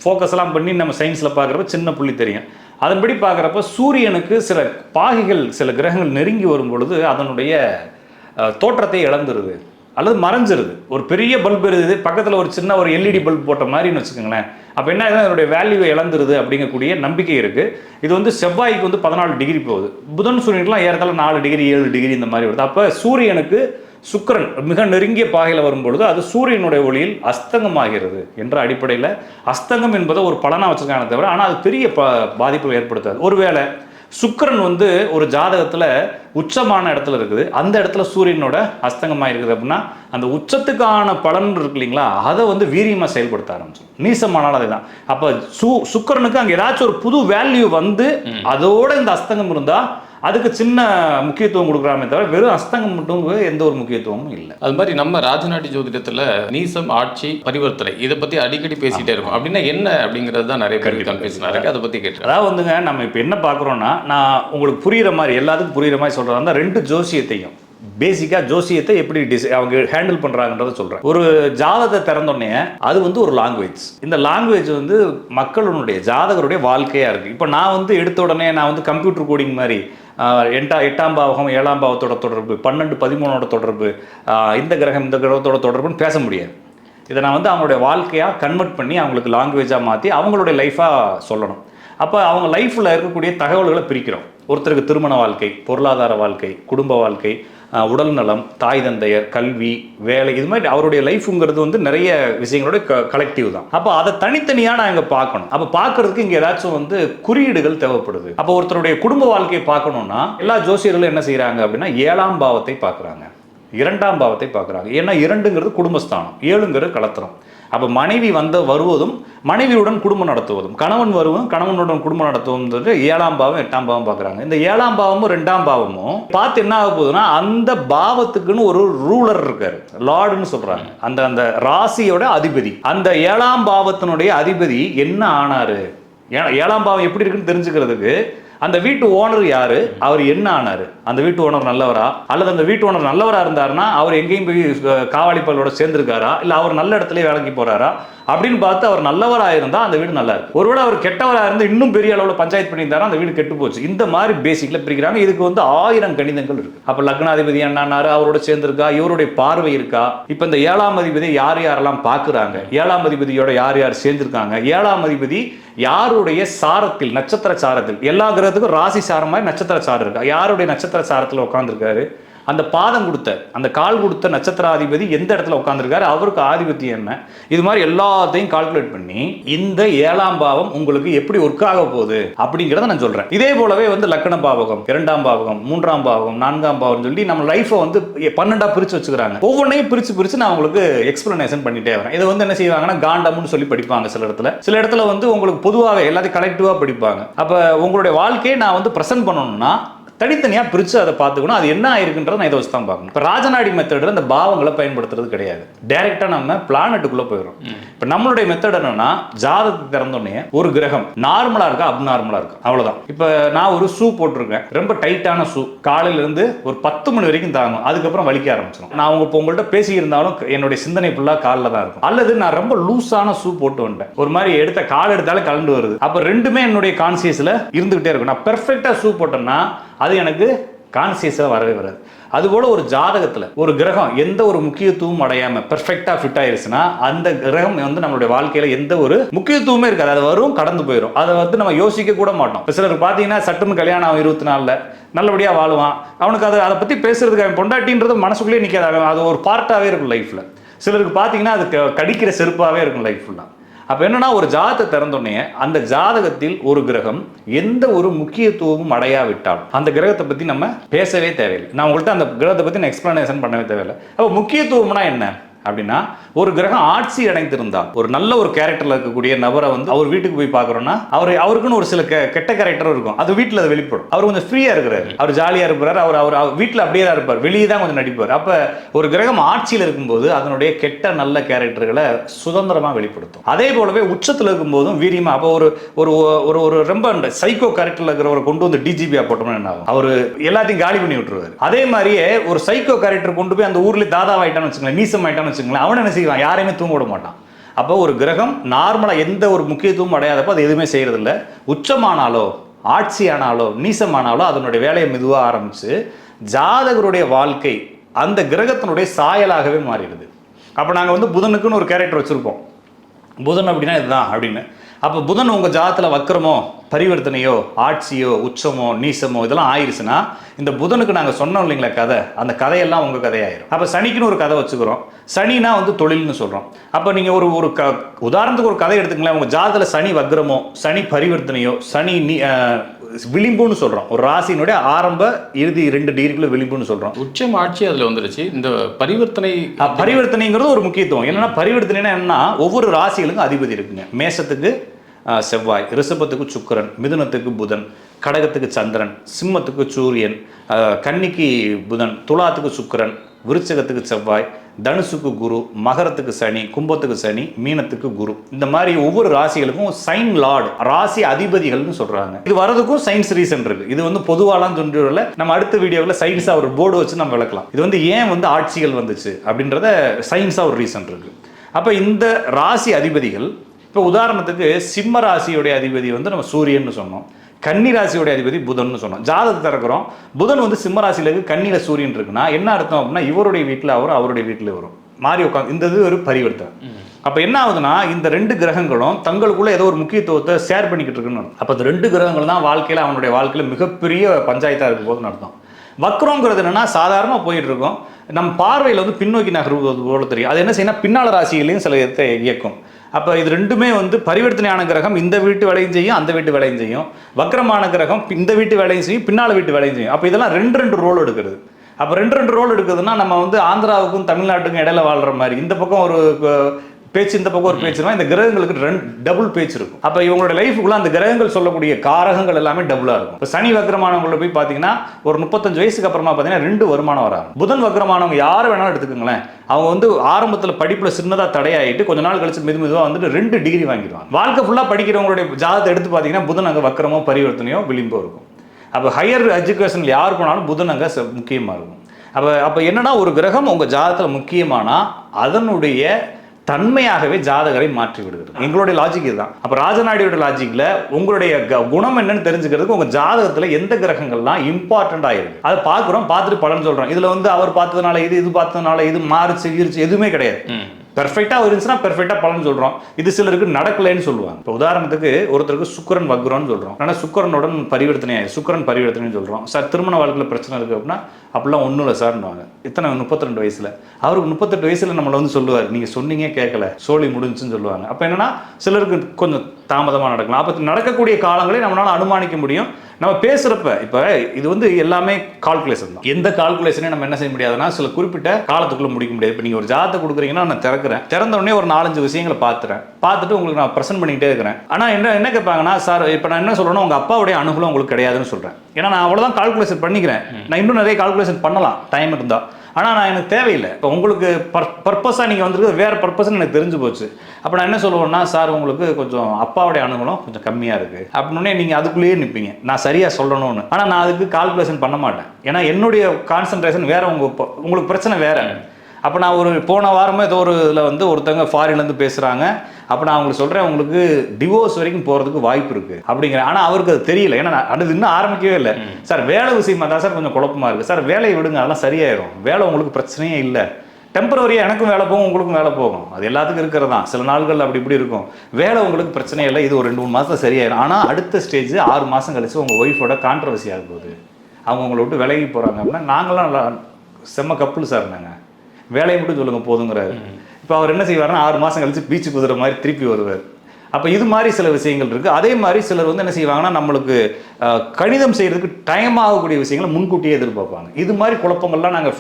ஃபோக்கஸ் எல்லாம் பண்ணி நம்ம சயின்ஸில் பார்க்குறப்ப சின்ன புள்ளி தெரியும். அதன்படி பார்க்குறப்ப சூரியனுக்கு சில பாகைகள் சில கிரகங்கள் நெருங்கி வரும் பொழுது அதனுடைய தோற்றத்தை இழந்துருது. அல்லது மறைஞ்சிருது. ஒரு பெரிய பல்ப் இருக்குது பக்கத்தில் ஒரு சின்ன ஒரு எல்இடி பல்ப் போட்ட மாதிரின்னு வச்சுக்கோங்களேன். அப்போ என்ன ஆகுதுன்னா அதனுடைய வேல்யூவை இழந்துருது அப்படிங்கக்கூடிய நம்பிக்கை இருக்குது இது வந்து செவ்வாய்க்கு வந்து பதினாலு டிகிரி போகுது. புதன் சூரியனுக்குலாம் ஏறத்தாழ நாலு டிகிரி ஏழு டிகிரி இந்த மாதிரி வருது. அப்போ சூரியனுக்கு சுக்கிரன் மிக நெருங்கிய பாகையில் வரும்பொழுது அது சூரியனுடைய ஒளியில் அஸ்தங்கமாகிறது என்ற அடிப்படையில் அஸ்தங்கம் என்பதை ஒரு பலனாக வச்சிருக்காங்க தவிர ஆனால் அது பெரிய ப பாதிப்பை ஏற்படுத்தாது. ஒருவேளை சுக்கிரன் வந்து ஒரு ஜாதகத்தில் உச்சமான இடத்துல இருக்குது அந்த இடத்துல சூரியனோட அஸ்தங்கமாக இருக்குது அப்படின்னா அந்த உச்சத்துக்கான பலன் இருக்கு இல்லைங்களா அதை வந்து வீரியமாக செயல்படுத்த ஆரம்பிச்சோம் நீசமானாலும் அதே தான் அப்போ சு சுக்கிரனுக்கு அங்கே ஏதாச்சும் ஒரு புது வேல்யூ வந்து அதோட இந்த அஸ்தங்கம் இருந்தால் அதுக்கு சின்ன முக்கியத்துவம் கொடுக்குறாமே தவிர வெறும் அஸ்தங்கம் மட்டும் எந்த ஒரு முக்கியத்துவமும் இல்லை. அது மாதிரி நம்ம ராஜநாடி ஜோதிடத்துல நீசம் ஆட்சி பரிவர்த்தனை இதை பத்தி அடிக்கடி பேசிட்டே இருக்கோம். அப்படின்னா என்ன அப்படிங்கிறது தான் நிறைய பேருக்கு கன்ஃபியூஷன் இருக்கு அதை பத்தி கேட்டேன் அதாவது வந்துங்க நம்ம இப்போ என்ன பார்க்குறோன்னா நான் உங்களுக்கு புரியுற மாதிரி எல்லாத்துக்கும் புரியுற மாதிரி சொல்கிறதா ரெண்டு ஜோசியத்தையும் பேசிக்காக ஜோசியத்தை எப்படி டிஸ் அவங்க ஹேண்டில் பண்ணுறாங்கன்றத சொல்கிறேன் ஒரு ஜாதகத்தை திறந்தோடனே அது வந்து ஒரு லாங்குவேஜ் இந்த லாங்குவேஜ் வந்து மக்களுடைய ஜாதகருடைய வாழ்க்கையாக இருக்குது இப்போ நான் வந்து எடுத்த உடனே நான் வந்து கம்ப்யூட்டர் கோடிங் மாதிரி எட்டா எட்டாம் பாவகம் ஏழாம் பாவத்தோட தொடர்பு பன்னெண்டு பதிமூணோட தொடர்பு இந்த கிரகம் இந்த கிரகத்தோட தொடர்புன்னு பேச முடியாது. இதை நான் வந்து அவங்களுடைய வாழ்க்கையாக கன்வெர்ட் பண்ணி அவங்களுக்கு லாங்குவேஜாக மாற்றி அவங்களுடைய லைஃபாக சொல்லணும். அப்போ அவங்க லைஃப்பில் இருக்கக்கூடிய தகவல்களை பிரிக்கிறோம். ஒருத்தருக்கு திருமண வாழ்க்கை பொருளாதார வாழ்க்கை குடும்ப வாழ்க்கை உடல் நலம் தாய் தந்தையர் கல்வி வேலை இது மாதிரி அவருடைய லைஃப்ங்கிறது வந்து நிறைய விஷயங்களோட க கலெக்டிவ் தான். அப்போ அதை தனித்தனியாக நான் இங்கே பார்க்கணும். அப்போ பார்க்கறதுக்கு இங்கே ஏதாச்சும் வந்து குறியீடுகள் தேவைப்படுது. அப்போ ஒருத்தருடைய குடும்ப வாழ்க்கையை பார்க்கணும்னா எல்லா ஜோசியர்களும் என்ன செய்கிறாங்க அப்படின்னா ஏழாம் பாவத்தை பார்க்குறாங்க. இரண்டாம் பாவத்தை பார்க்குறாங்க. ஏன்னா இரண்டுங்கிறது குடும்பஸ்தானம் ஏழுங்கிறது கலத்திரம். அப்போ மனைவி வந்த வருவதும் மனைவியுடன் குடும்பம் நடத்துவதும். கணவன் வருவதும் கணவனுடன் குடும்பம் நடத்துவதுன்றது ஏழாம் பாவம் எட்டாம் பாவம் பார்க்குறாங்க. இந்த ஏழாம் பாவமும் ரெண்டாம் பாவமும் பார்த்து என்ன ஆக போகுதுன்னா அந்த பாவத்துக்குன்னு ஒரு ரூலர் இருக்காரு. லார்டுன்னு சொல்கிறாங்க அந்த அந்த ராசியோட அதிபதி. அந்த ஏழாம் பாவத்தினுடைய அதிபதி என்ன ஆனாரு? ஏ- ஏழாம் பாவம் எப்படி இருக்குன்னு தெரிஞ்சுக்கிறதுக்கு அந்த வீட்டு ஓனர் யாரு? அவர் என்ன ஆனாரு? அந்த வீட்டு ஓனர் நல்லவரா? அல்லது அந்த வீட்டு ஓனர் நல்லவரா இருந்தாருன்னா அவர் எங்கேயும் போய் காவாளிப்பாளோட சேர்ந்துருக்காரா? சேர்ந்திருக்காரா அவர் நல்ல இடத்துல வேலைக்கு போறாரா? அப்படின்னு பார்த்து அவர் நல்லவரா இருந்தா அந்த வீடு நல்லா இருக்கு. ஒருவேளை அவர் கெட்டவராக இருந்து இன்னும் பெரிய அளவில் பஞ்சாயத்து பண்ணியிருந்தாரா அந்த வீடு கெட்டு போச்சு. இந்த மாதிரி பேசிக்ல பிரிக்கிறாங்க. இதுக்கு வந்து ஆயிரம் கணிதங்கள் இருக்கு. அப்ப லக்னாதிபதி என்னானாரு அவரோட சேர்ந்திருக்கா? இவருடைய பார்வை இருக்கா? இப்ப இந்த ஏழாம் அதிபதி யார் யாரெல்லாம் பார்க்குறாங்க ஏழாம் அதிபதியோட யார் யார் சேர்ந்திருக்காங்க? ஏழாம் அதிபதி யாருடைய சாரத்தில் நட்சத்திர சாரத்தில்? எல்லா கிரகத்துக்கும் ராசி சாரம் மாதிரி நட்சத்திர சாரம் இருக்கா? யாருடைய நட்சத்திர சாரத்தில் உட்காந்துருக்காரு அந்த பாதம் கொடுத்த அந்த கால் கொடுத்த நட்சத்திராதிபதி எந்த இடத்துல உட்காந்துருக்காரு அவருக்கு ஆதிபத்தியம் என்ன? இது மாதிரி எல்லாத்தையும் கால்குலேட் பண்ணி இந்த ஏழாம் பாவம் உங்களுக்கு எப்படி ஒர்க் ஆக போகுது? அப்படிங்கிறத நான் சொல்றேன். இதே போலவே வந்து லக்கண பாவகம் இரண்டாம் பாவகம் மூன்றாம் பாவகம் நான்காம் பாவம் சொல்லி நம்ம லைஃப்பை வந்து பன்னெண்டா பிரிச்சு வச்சுக்கிறாங்க. ஒவ்வொன்றையும் பிரிச்சு பிரிச்சு நான் உங்களுக்கு எக்ஸ்பிளனேஷன் பண்ணிட்டே வரேன். இதை வந்து என்ன செய்வாங்கன்னா காண்டம்னு சொல்லி படிப்பாங்க சில இடத்துல. சில இடத்துல வந்து உங்களுக்கு பொதுவாக எல்லாத்தையும் கலெக்டிவாக படிப்பாங்க. அப்போ உங்களுடைய வாழ்க்கையை நான் வந்து ப்ரெசென்ட் பண்ணணும்னா தனித்தனியாக பிரித்து அதை பார்த்துக்கணும். அது என்ன ஆயிருக்குன்றத நான் இதை வச்சு தான் பார்க்கணும். இப்போ ராஜநாடி மெத்தடில் இந்த பாவங்களை பயன்படுத்துறது கிடையாது. டைரெக்டாக நம்ம பிளானட்டுக்குள்ளே போயிடும் இப்போ நம்மளுடைய மெத்தட் என்னன்னா ஜாதகத்தை திறந்தோடனே ஒரு கிரகம் நார்மலாக இருக்கா அப்நார்மலாக இருக்கா? அவ்வளோதான் இப்போ நான் ஒரு ஷூ போட்டிருக்கேன். ரொம்ப டைட்டான ஷூ காலையிலேருந்து ஒரு பத்து மணி வரைக்கும் தாங்கும். அதுக்கப்புறம் வலிக்க ஆரம்பிச்சிடும் நான் உங்க இப்போ உங்கள்கிட்ட பேசியிருந்தாலும் என்னுடைய சிந்தனை ஃபுல்லாக காலில் தான் இருக்கும். அல்லது நான் ரொம்ப லூஸான ஷூ போட்டு வந்துட்டேன். ஒரு மாதிரி எடுத்த கால் எடுத்தாலும் கலண்டு வருது. அப்போ ரெண்டுமே என்னுடைய கான்சியஸில் இருந்துகிட்டே இருக்கும். நான் பெர்ஃபெக்டாக ஷூ போட்டேன்னா அது எனக்கு கான்சியஸாக வரவே வராது. அதுபோல் ஒரு ஜாதகத்தில் ஒரு கிரகம் எந்த ஒரு முக்கியத்துவம் அடையாமல் பெர்ஃபெக்டாக ஃபிட் ஆயிருச்சுன்னா அந்த கிரகம் வந்து நம்மளுடைய வாழ்க்கையில் எந்த ஒரு முக்கியத்துவமே இருக்காது. அது வரும் கடந்து போயிடும் அதை வந்து நம்ம யோசிக்க கூட மாட்டோம். சிலர் பார்த்தீங்கன்னா சட்டுன்னு கல்யாணம் ஆகும் இருபத்தி நாலில் நல்லபடியாக வாழுவான். அவனுக்கு அதை அதை பற்றி பேசுறதுக்கு அவன் பொண்டாட்டின்றது மனசுக்குள்ளேயே நிற்காது அது ஒரு பார்ட்டாகவே இருக்கும் லைஃப்பில் சிலருக்கு பார்த்தீங்கன்னா அது க- கடிக்கிற செருப்பாகவே இருக்கும் லைஃப் ஃபுல்லாக அப்போ என்னன்னா ஒரு ஜாதகத்தை திறந்தோடனே அந்த ஜாதகத்தில் ஒரு கிரகம் எந்த ஒரு முக்கியத்துவமும் அடையாவிட்டால் அந்த கிரகத்தை பற்றி நம்ம பேசவே தேவையில்லை. நான் உங்கள்கிட்ட அந்த கிரகத்தை பற்றி நான் எக்ஸ்பிளனேஷன் பண்ணவே தேவையில்லை. அப்போ முக்கியத்துவம்னா என்ன? அப்படின்னா ஒரு கிரகம் ஆட்சி அடைந்திருந்தால் ஒரு நல்ல ஒரு கேரக்டர்ல இருக்கக்கூடிய நபரை வந்து அவர் வீட்டுக்கு போய் பார்க்குறோன்னா அவர் அவருக்குன்னு ஒரு சில கெட்ட கேரக்டர் இருக்கும். அது வீட்டில் அது வெளிப்படும். அவர் கொஞ்சம் ஃப்ரீயா இருக்கிறாரு. அவர் ஜாலியா இருப்பார். அவர் அவர் அவர் வீட்டில் அப்படியே தான் இருப்பார். வெளியே தான் கொஞ்சம் நடிப்பார். அப்ப ஒரு கிரகம் ஆட்சியில் இருக்கும்போது அதனுடைய கெட்ட நல்ல கேரக்டர்களை சுதந்திரமா வெளிப்படுத்தும். அதே போலவே உச்சத்தில் இருக்கும்போதும் வீரியமா அப்போ ஒரு ஒரு ஒரு ஒரு ரொம்ப சைக்கோ கேரக்டர்ல இருக்கிறவரை கொண்டு வந்து டிஜிபியா போட்டோம்னா என்ன ஆகும்? அவர் எல்லாத்தையும் காலி பண்ணி விட்டுருவாரு. அதே மாதிரியே ஒரு சைக்கோ கேரக்டர் கொண்டு போய் அந்த ஊர்ல தாதா ஆயிட்டான்னு வச்சுங்களேன் நீசம் ஆயிட்டான்னு வச்சுங்களேன். அவன் என்ன செய்வான்? யாரையுமே தூங்க விட மாட்டான். அப்போ ஒரு கிரகம் நார்மலாக எந்த ஒரு முக்கியத்துவம் அடையாதப்போ அது எதுவுமே செய்கிறதில்ல உச்சமானாலோ ஆட்சியானாலோ நீசமானாலோ அதனுடைய வேலையை மெதுவாக ஆரம்பிச்சு ஜாதகருடைய வாழ்க்கை அந்த கிரகத்தினுடைய சாயலாகவே மாறிடுது. அப்போ நாங்கள் வந்து புதனுக்குன்னு ஒரு கேரக்டர் வச்சுருப்போம். புதன் அப்படின்னா இதுதான் அப்படின்னு. அப்போ புதன் உங்கள் ஜாதத்தில் வக்கரமோ பரிவர்த்தனையோ ஆட்சியோ உச்சமோ நீசமோ இதெல்லாம் ஆயிடுச்சுன்னா இந்த புதனுக்கு நாங்கள் சொன்னோம் இல்லைங்களா கதை அந்த கதையெல்லாம் உங்கள் கதையாயிரும். அப்போ சனிக்குன்னு ஒரு கதை வச்சுக்கிறோம். சனினா வந்து தொழில்னு சொல்கிறோம் அப்போ நீங்கள் ஒரு ஒரு க உதாரணத்துக்கு ஒரு கதை எடுத்துங்களேன் உங்கள் ஜாதத்தில் சனி வக்ரமோ சனி பரிவர்த்தனையோ சனி நீ விளிம்புன்னு சொல்கிறோம் ஒரு ராசியினுடைய ஆரம்ப இறுதி ரெண்டு டிகிரிக்குள்ள விளிம்புன்னு சொல்கிறோம் உச்சம் ஆட்சி அதுல வந்துருச்சு. இந்த பரிவர்த்தனை பரிவர்த்தனைங்கிறது ஒரு முக்கியத்துவம். என்னன்னா பரிவர்த்தனைனா என்னன்னா ஒவ்வொரு ராசிகளுக்கும் அதிபதி இருக்குங்க. மேஷத்துக்கு அஹ், செவ்வாய். ரிஷபத்துக்கு சுக்கரன் மிதுனத்துக்கு புதன் கடகத்துக்கு சந்திரன் சிம்மத்துக்கு சூரியன் கன்னிக்கு புதன் துலாத்துக்கு சுக்கரன் விருச்சகத்துக்கு செவ்வாய் தனுசுக்கு குரு மகரத்துக்கு சனி கும்பத்துக்கு சனி மீனத்துக்கு குரு. இந்த மாதிரி ஒவ்வொரு ராசிகளுக்கும் சைன் லார்டு ராசி அதிபதிகள்னு சொல்கிறாங்க இது வரதுக்கும் சயின்ஸ் ரீசன் இருக்குது இது வந்து பொதுவாலாம் சொல்றதுல நம்ம அடுத்த வீடியோவில் சயின்ஸாக ஒரு போர்டு வச்சு நம்ம விளக்கலாம். இது வந்து ஏன் வந்து ஆட்சிகள் வந்துச்சு அப்படின்றத சயின்ஸாக ஒரு ரீசன் இருக்குது அப்போ இந்த ராசி அதிபதிகள் இப்போ உதாரணத்துக்கு சிம்ம ராசியுடைய அதிபதி வந்து நம்ம சூரியன்னு சொன்னோம். கன்னி ராசியோட அதிபதி புதன்னு சொன்னோம். ஜாதகத்தை திறக்கிறோம். புதன் வந்து சிம்ம ராசியில் இருக்கு கண்ணியில் சூரியன் இருக்குன்னா என்ன அர்த்தம் அப்படின்னா இவருடைய வீட்டில் வரும் அவருடைய வீட்டில் வரும். மாறி உட்காந்து இந்த இது ஒரு பரிவர்த்தனை. அப்ப என்ன ஆகுதுன்னா இந்த ரெண்டு கிரகங்களும் தங்களுக்குள்ள ஏதோ ஒரு முக்கியத்துவத்தை ஷேர் பண்ணிக்கிட்டு இருக்குன்னு அப்போ அப்ப இந்த ரெண்டு கிரகங்கள் தான் வாழ்க்கையில அவனுடைய வாழ்க்கையில மிகப்பெரிய பஞ்சாயத்தா இருக்கும் போதுன்னு அர்த்தம். வக்ரங்கிறது என்னன்னா சாதாரணமாக போயிட்டு இருக்கோம். நம் பார்வையில் வந்து பின்னோக்கி நகர்வது போல தெரியும். அது என்ன செய்யணும் பின்னால ராசிகளையும் சில இடத்தை இயக்கும். அப்போ இது ரெண்டுமே வந்து பரிவர்த்தனையான கிரகம் இந்த வீட்டு வேலையும் செய்யும் அந்த வீட்டு வேலையும் செய்யும். வக்கரமான கிரகம் இந்த வீட்டு வேலையும் செய்யும் பின்னால் வீட்டு வேலையும் செய்யும். அப்போ இதெல்லாம் ரெண்டு ரெண்டு ரோல் எடுக்கிறது. அப்போ ரெண்டு ரெண்டு ரோல் எடுக்குதுன்னா நம்ம வந்து ஆந்திராவுக்கும் தமிழ்நாட்டுக்கும் இடையில வாழ்ற மாதிரி. இந்த பக்கம் ஒரு பேச்சு இந்த பக்கம் ஒரு பேச்சுனா இந்த கிரகங்களுக்கு ரெண்டு டபுள் பேச்சு இருக்கும். அப்போ இவங்களோட லைஃபுக்குள்ள அந்த கிரகங்கள் சொல்லக்கூடிய காரகங்கள் எல்லாமே டபுளாக இருக்கும். இப்போ சனி வக்ரமானவங்கள போய் பார்த்தீங்கன்னா ஒரு முப்பத்தஞ்சு வயசுக்கு அப்புறமா பார்த்தீங்கன்னா ரெண்டு வருமானம் வராங்க. புதன் வக்ரமானவங்க யார் வேணாலும் எடுத்துக்கோங்களேன். அவங்க வந்து ஆரம்பத்தில் படிப்பில் சின்னதாக தடையாயிட்டு கொஞ்ச நாள் கழிச்சு மெது மெதுவாக வந்துட்டு ரெண்டு டிகிரி வாங்கிடுவாங்க. வாழ்க்கை ஃபுல்லாக படிக்கிறவங்களுடைய ஜாதத்தை எடுத்து பார்த்தீங்கன்னா புதன் அங்கே வக்கரமோ பரிவர்த்தனையோ விளிம்போ இருக்கும். அப்போ ஹையர் எஜுகேஷனில் யார் போனாலும் புதன் அங்கே முக்கியமாக இருக்கும். அப்போ அப்போ என்னென்னா ஒரு கிரகம் உங்கள் ஜாதகத்தில் முக்கியமானா அதனுடைய தன்மையாகவே ஜாதகரை மாற்றி விடுகிறது. எங்களுடைய லாஜிக் இதுதான். அப்போ ராஜநாடியோட லாஜிக்கில் உங்களுடைய குணம் என்னன்னு தெரிஞ்சுக்கிறதுக்கு உங்கள் ஜாதகத்தில் எந்த கிரகங்கள்லாம் இம்பார்ட்டண்ட் ஆயிருக்கு அதை பார்க்குறோம் பார்த்துட்டு பலன் சொல்கிறோம் இதில் வந்து அவர் பார்த்ததுனால இது இது பார்த்ததுனால இது மாறுச்சு இருச்சு எதுவுமே கிடையாது. பெர்ஃபெக்டாக இருந்துச்சுன்னா பெர்ஃபெக்டாக பலன் சொல்கிறோம் இது சிலருக்கு நடக்கலைன்னு சொல்லுவாங்க. இப்போ உதாரணத்துக்கு ஒருத்தருக்கு சுக்கரன் வக்ரம்னு சொல்கிறோம் ஆனால் சுக்கரனுடன் பரிவர்த்தனை சுக்கரன் பரிவர்த்தனைன்னு சொல்கிறோம் சார் திருமண வாழ்க்கையில் பிரச்சனை இருக்குது அப்படின்னா அப்படிலாம் ஒன்றும் இல்லை சார்னுவாங்க இத்தனை முப்பத்தி ரெண்டு வயசில். அவருக்கு முப்பத்தெட்டு வயசில் நம்மளை வந்து சொல்லுவார். நீங்கள் சொன்னீங்க கேட்கல சோழி முடிஞ்சுன்னு சொல்லுவாங்க. அப்போ என்னன்னா சிலருக்கு கொஞ்சம் தாமதமாக நடக்கலாம். அப்போ நடக்கக்கூடிய காலங்களை நம்மளால் அனுமானிக்க முடியும். நம்ம பேசுகிறப்ப இப்போ இது வந்து எல்லாமே கால்குலேஷன் தான். எந்த கால்குலேஷனே நம்ம என்ன செய்ய முடியாதுன்னா சில குறிப்பிட்ட காலத்துக்குள்ளே முடிக்க முடியாது. இப்போ நீங்கள் ஒரு ஜாதத்தை கொடுக்குறீங்கன்னா நான் திறக்கிறேன். திறந்த உடனே ஒரு நாலஞ்சு விஷயங்களை பார்த்துறேன் பார்த்துட்டு உங்களுக்கு நான் ப்ரெசென்ட் பண்ணிக்கிட்டே இருக்கிறேன். ஆனால் என்ன என்ன கேட்பாங்கன்னா சார் இப்போ நான் என்ன சொல்கிறேன்னா உங்கள் அப்பாவுடைய அனுகூலம் உங்களுக்கு கிடையாதுன்னு சொல்கிறேன் ஏன்னா நான் அவ்வளோதான் கால்குலேஷன் பண்ணிக்கிறேன். நான் இன்னும் நிறைய கால்குலேஷன் பண்ணலாம் டைம் இருந்தால் ஆனால் நான் எனக்கு தேவையில்லை. இப்போ உங்களுக்கு பர் பர்பஸாக நீங்கள் வந்திருக்கிறது வேறு பர்பஸ்ன்னு எனக்கு தெரிஞ்சு போச்சு. அப்போ நான் என்ன சொல்லுவேன்னா சார் உங்களுக்கு கொஞ்சம் அப்பாவுடைய அனுகூலம் கொஞ்சம் கம்மியாக இருக்குது அப்படின்னே நீங்கள் அதுக்குள்ளேயே நிற்பீங்க நான் சரியாக சொல்லணும்னு. ஆனால் நான் அதுக்கு கால்குலேஷன் பண்ண மாட்டேன். ஏன்னா என்னுடைய கான்சன்ட்ரேஷன் வேறு உங்கள் உங்களுக்கு பிரச்சனை வேறு. அப்போ நான் ஒரு போன வாரமே ஏதோ ஒரு இதில் வந்து ஒருத்தவங்க ஃபாரின்லேருந்து பேசுகிறாங்க அப்போ நான் அவங்களுக்கு சொல்கிறேன் உங்களுக்கு டிவோர்ஸ் வரைக்கும் போகிறதுக்கு வாய்ப்பு இருக்குது அப்படிங்கிறேன் ஆனால் அவருக்கு அது தெரியல. ஏன்னா அது இன்னும் ஆரம்பிக்கவே இல்லை. சார் வேலை விஷயமா தான் சார் கொஞ்சம் குழப்பமா இருக்குது சார் வேலையை விடுங்க அதெல்லாம் சரியாயிரும். வேலை உங்களுக்கு பிரச்சனையே இல்லை. டெம்பரவரியாக எனக்கும் வேலை போகும் உங்களுக்கும் வேலை போகும். அது எல்லாத்துக்கும் இருக்கிறது தான். சில நாள்கள் அப்படி இப்படி இருக்கும். வேலை உங்களுக்கு பிரச்சனை இல்லை. இது ஒரு ரெண்டு மூணு மாதம் சரியாயிரும். ஆனால் அடுத்த ஸ்டேஜ் ஆறு மாதம் கழிச்சு உங்கள் ஒய்ஃபோட கான்ட்ரவர்சி ஆக போகுது. அவங்க உங்களை விட்டு விலகி போகிறாங்க அப்படின்னா நாங்களாம் நல்லா செம்ம கப்புள் சார் நாங்கள் வேலையை மட்டும் சொல்லுங்கள் போதுங்கிறாரு. இப்போ அவர் என்ன செய்வாருன்னா ஆறு மாதம் கழிச்சு பீச்சு குதிரை மாதிரி திருப்பி வருவார். அப்போ இது மாதிரி சில விஷயங்கள் இருக்குது அதே மாதிரி சிலர் வந்து என்ன செய்வாங்கன்னா நம்மளுக்கு கணிதம் செய்கிறதுக்கு டைம் ஆகக்கூடிய விஷயங்களை முன்கூட்டியே எதிர்பார்ப்பாங்க. இது மாதிரி குழப்பங்கள்லாம் நாங்கள்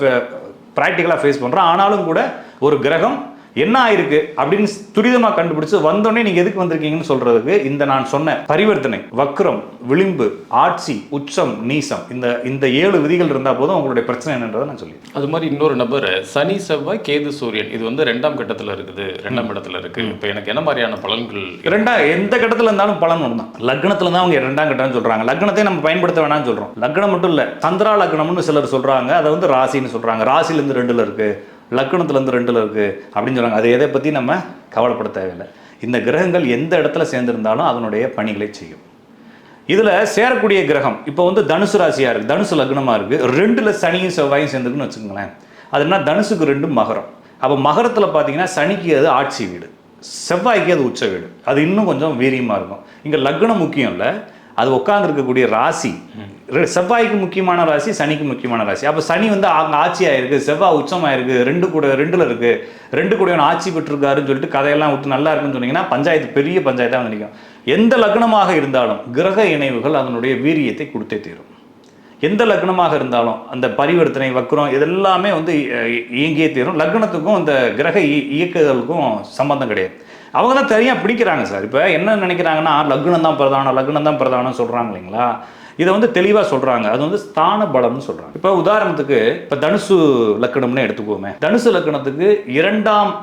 ப்ராக்டிக்கலாக ஃபேஸ் பண்ணுறோம் ஆனாலும் கூட ஒரு கிரகம் என்ன ஆயிருக்கு அப்படின்னு துரிதமாக கண்டுபிடிச்சு வந்தோடனே நீங்கள் எதுக்கு வந்திருக்கீங்கன்னு சொல்கிறதுக்கு இந்த நான் சொன்ன பரிவர்த்தனை வக்ரம் விளிம்பு ஆட்சி உச்சம் நீசம் இந்த இந்த ஏழு விதிகள் இருந்தால் போதும் உங்களுடைய பிரச்சனை என்னன்றதை நான் சொல்லி அது மாதிரி இன்னொரு நபர் சனி செவ்வாய் கேது சூரியன். இது வந்து ரெண்டாம் கட்டத்துல இருக்குது. ரெண்டாம் இடத்துல இருக்கு. இப்போ எனக்கு என்ன மாதிரியான பலன்கள் ரெண்டா எந்த கட்டத்துல இருந்தாலும் பலன் ஒன்று தான் லக்னத்துல தான் அவங்க ரெண்டாம் கட்டம்னு சொல்றாங்க. லக்னத்தை நம்ம பயன்படுத்த வேணாம்னு சொல்றோம். லக்னம் மட்டும் இல்ல சந்திரா லக்னம்னு சிலர் சொல்றாங்க. அதை வந்து ராசின்னு சொல்றாங்க. ராசில இருந்து ரெண்டுல இருக்கு. லக்கணத்துலேருந்து இருந்து இருக்குது அப்படின்னு சொல்கிறாங்க அது எதை பற்றி நம்ம கவலைப்பட தேவையில்லை. இந்த கிரகங்கள் எந்த இடத்துல சேர்ந்திருந்தாலும் அதனுடைய பணிகளை செய்யும். இதில் சேரக்கூடிய கிரகம் இப்போ வந்து தனுசு ராசியாக இருக்குது தனுசு லக்னமாக இருக்குது ரெண்டில் சனியும் செவ்வாயும் சேர்ந்துருக்குன்னு வச்சுக்கோங்களேன். அது என்ன தனுசுக்கு ரெண்டும் மகரம். அப்போ மகரத்தில் பார்த்தீங்கன்னா சனிக்கு அது ஆட்சி வீடு. செவ்வாய்க்கு அது உச்ச வீடு. அது இன்னும் கொஞ்சம் வீரியமாக இருக்கும். இங்கே லக்னம் முக்கியம் இல்லை. அது உட்காந்துருக்கக்கூடிய ராசி செவ்வாய்க்கு முக்கியமான ராசி சனிக்கு முக்கியமான ராசி. அப்போ சனி வந்து அங்கே ஆட்சியாக ஆயிருக்கு செவ்வாய் உச்சமாக ஆயிருக்கு ரெண்டு கூட ரெண்டுல இருக்கு. ரெண்டு கூட ஆட்சி பெற்றிருக்காருன்னு சொல்லிட்டு கதையெல்லாம் விட்டு நல்லா இருக்குன்னு சொன்னீங்கன்னா பஞ்சாயத்து பெரிய பஞ்சாயத்தாக வந்து நிற்கும் எந்த லக்னமாக இருந்தாலும் கிரக இணைவுகள் அதனுடைய வீரியத்தை கொடுத்தே தீரும். எந்த லக்னமாக இருந்தாலும் அந்த பரிவர்த்தனை வக்ரம் இதெல்லாமே வந்து இயங்கியே தீரும். லக்னத்துக்கும் அந்த கிரக இ- இயக்குதலுக்கும் சம்பந்தம் கிடையாது. அவங்க தான் தனியாக பிடிக்கிறாங்க சார். இப்போ என்ன நினைக்கிறாங்கன்னா லக்னம் தான் பிரதானம் லக்னம் தான் பிரதானம் சொல்கிறாங்க இல்லைங்களா? இதை வந்து தெளிவாக சொல்கிறாங்க அது வந்து ஸ்தான பலம்னு சொல்கிறாங்க இப்போ உதாரணத்துக்கு இப்போ தனுசு லக்கணம்னு எடுத்துக்குவோமே தனுசு லக்கணத்துக்கு இரண்டாம்